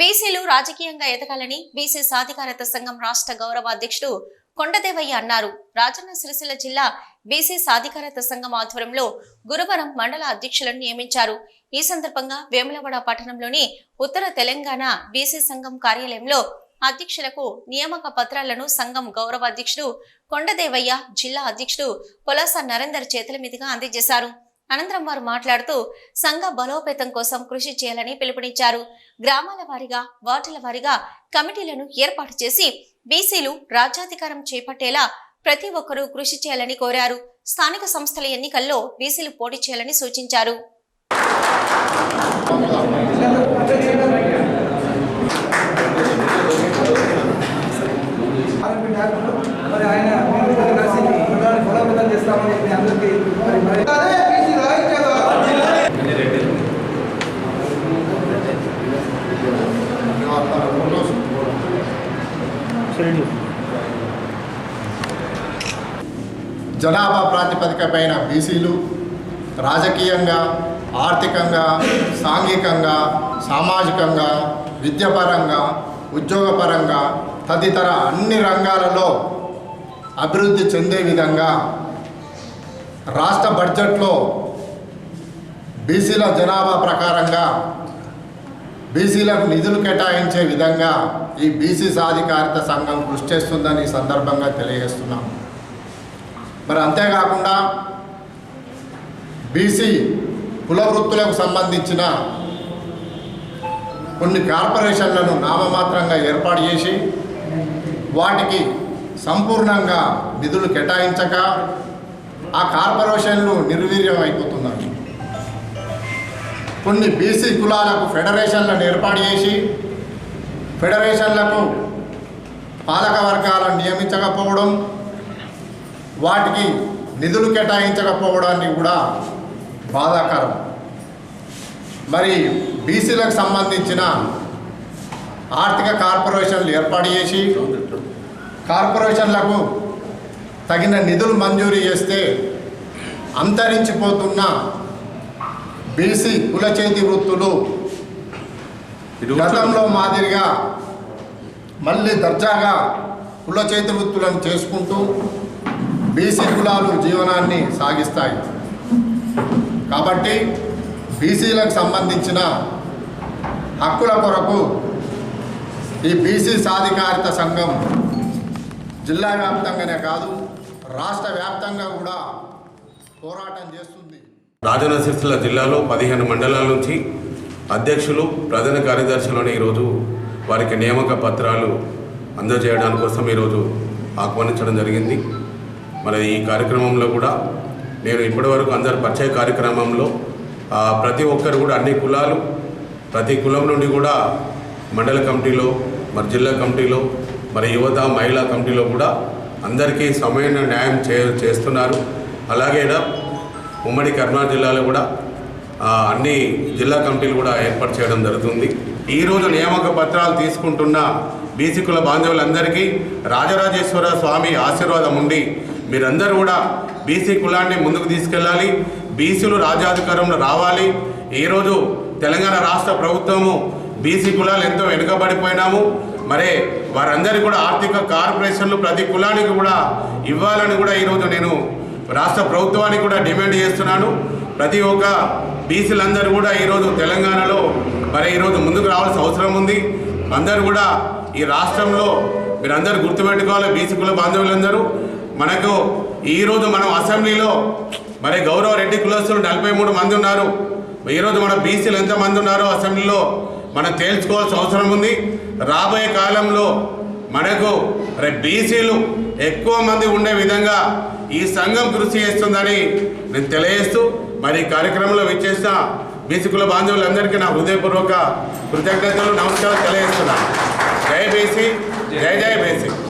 బీసీలు రాజకీయంగా ఎదగాలని బీసీ సాధికారత సంఘం రాష్ట్ర గౌరవ అధ్యక్షుడు కొండదేవయ్య అన్నారు. రాజన్న సిరిసిల్ల జిల్లా బీసీ సాధికారత సంఘం ఆధ్వర్యంలో గురువారం మండల అధ్యక్షులను నియమించారు. ఈ సందర్భంగా వేములవాడ పట్టణంలోని ఉత్తర తెలంగాణ బీసీ సంఘం కార్యాలయంలో అధ్యక్షులకు నియామక పత్రాలను సంఘం గౌరవ అధ్యక్షుడు కొండదేవయ్య జిల్లా అధ్యక్షుడు పొలాస నరేందర్ చేతుల మీదుగా అందజేశారు. అనంతరం వారు మాట్లాడుతూ సంఘ బలోపేతం కోసం కృషి చేయాలని పిలుపునిచ్చారు. గ్రామాల వారీగా వార్డుల వారీగా కమిటీలను ఏర్పాటు చేసి బీసీలు రాజ్యాధికారం చేపట్టేలా ప్రతి ఒక్కరూ కృషి చేయాలని కోరారు. స్థానిక సంస్థల ఎన్నికల్లో బీసీలు పోటీ చేయాలని సూచించారు మరి ఆయన మీరు కూడా కలిసి రుణాన్ని బలోపేతం చేస్తామని చెప్పి అందరికీ మరి మరి అదే బీసీ ఐక్యత. జనాభా ప్రాతిపదిక పైన బీసీలు రాజకీయంగా ఆర్థికంగా సాంఘికంగా సామాజికంగా విద్యాపరంగా ఉద్యోగపరంగా తదితర అన్ని రంగాలలో అభివృద్ధి చెందే విధంగా రాష్ట్ర బడ్జెట్లో బీసీల జనాభా ప్రకారంగా బీసీలకు నిధులు కేటాయించే విధంగా ఈ బీసీ సాధికారిత సంఘం కృషి చేస్తుందని ఈ సందర్భంగా తెలియజేస్తున్నాం. మరి అంతేకాకుండా బీసీ కులవృత్తులకు సంబంధించిన కొన్ని కార్పొరేషన్లను నామమాత్రంగా ఏర్పాటు చేసి వాటికి సంపూర్ణంగా నిధులు కేటాయించక ఆ కార్పొరేషన్లు నిర్వీర్యం అయిపోతున్నాయి కొన్ని బీసీ కులాలకు ఫెడరేషన్లను ఏర్పాటు చేసి ఫెడరేషన్లకు పాలక వర్గాలను నియమించకపోవడం వాటికి నిధులు కేటాయించకపోవడాన్ని కూడా బాధాకరం. మరి బీసీలకు సంబంధించిన ఆర్థిక కార్పొరేషన్లు ఏర్పాటు చేసి కార్పొరేషన్లకు తగిన నిధులు మంజూరు చేస్తే అంతరించిపోతున్న బీసీ కుల చేతి వృత్తులు. గతంలో మాదిరిగా మళ్ళీ దర్జాగా కుల చేతి వృత్తులను చేసుకుంటూ బీసీ కులాలు జీవనాన్ని సాగిస్తాయి. కాబట్టి బీసీలకు సంబంధించిన హక్కుల కొరకు ఈ బీసీ సాధికారిత సంఘం జిల్లా వ్యాప్తంగానే కాదు రాష్ట్ర వ్యాప్తంగా కూడా పోరాటం చేస్తుంది. రాజన్న సిరిసిల్ల జిల్లాలో పదిహేను మండలాల నుంచి అధ్యక్షులు ప్రధాన కార్యదర్శులను ఈరోజు వారికి నియామక పత్రాలు అందజేయడానికి కోసం ఈరోజు ఆహ్వానించడం జరిగింది. మరి ఈ కార్యక్రమంలో కూడా నేను ఇప్పటివరకు అందరి పరిచయ కార్యక్రమంలో ప్రతి ఒక్కరు కూడా అన్ని కులాలు ప్రతి కులం నుండి కూడా మండల కమిటీలో మరి జిల్లా కమిటీలో మరి యువత మహిళా కమిటీలో కూడా అందరికీ సమైన న్యాయం చే చేస్తున్నారు. అలాగే ఉమ్మడి కర్నూలు జిల్లాలో కూడా అన్ని జిల్లా కమిటీలు కూడా ఏర్పాటు చేయడం జరుగుతుంది. ఈరోజు నియామక పత్రాలు తీసుకుంటున్న బీసీ కుల బాంధవులందరికీ రాజరాజేశ్వర స్వామి ఆశీర్వాదం ఉండి మీరందరూ కూడా బీసీ కులాన్ని ముందుకు తీసుకెళ్ళాలి బీసీలు రాజ్యాధికారంలో రావాలి. ఈరోజు తెలంగాణ రాష్ట్ర ప్రభుత్వము బీసీ కులాలు ఎంతో వెనుకబడిపోయినాము. మరే వారందరికీ కూడా ఆర్థిక కార్పొరేషన్లు ప్రతి కులానికి కూడా ఇవ్వాలని కూడా ఈరోజు నేను రాష్ట్ర ప్రభుత్వానికి కూడా డిమాండ్ చేస్తున్నాను ప్రతి ఒక్క బీసీలందరూ కూడా ఈరోజు తెలంగాణలో మరి ఈరోజు ముందుకు రావాల్సిన అవసరం ఉంది. అందరూ కూడా ఈ రాష్ట్రంలో మీరందరూ గుర్తుపెట్టుకోవాలి బీసీ కుల బాంధవులందరూ. మనకు ఈరోజు మనం అసెంబ్లీలో మరి గౌరవ రెడ్డి కులస్తులు నలభై మూడు మంది ఉన్నారు. ఈరోజు మన బీసీలు ఎంతమంది ఉన్నారో అసెంబ్లీలో మనం తేల్చుకోవాల్సిన అవసరం ఉంది. రాబోయే కాలంలో మనకు రేపు బీసీలు ఎక్కువ మంది ఉండే విధంగా ఈ సంఘం కృషి చేస్తుందని నేను తెలియజేస్తూ మరి ఈ కార్యక్రమంలో విచ్చేసిన బీసీకుల బాంధవులందరికీ నా హృదయపూర్వక కృతజ్ఞతలు నమస్కారం తెలియజేస్తున్నాను. జై బీసీ జై జై బీసీ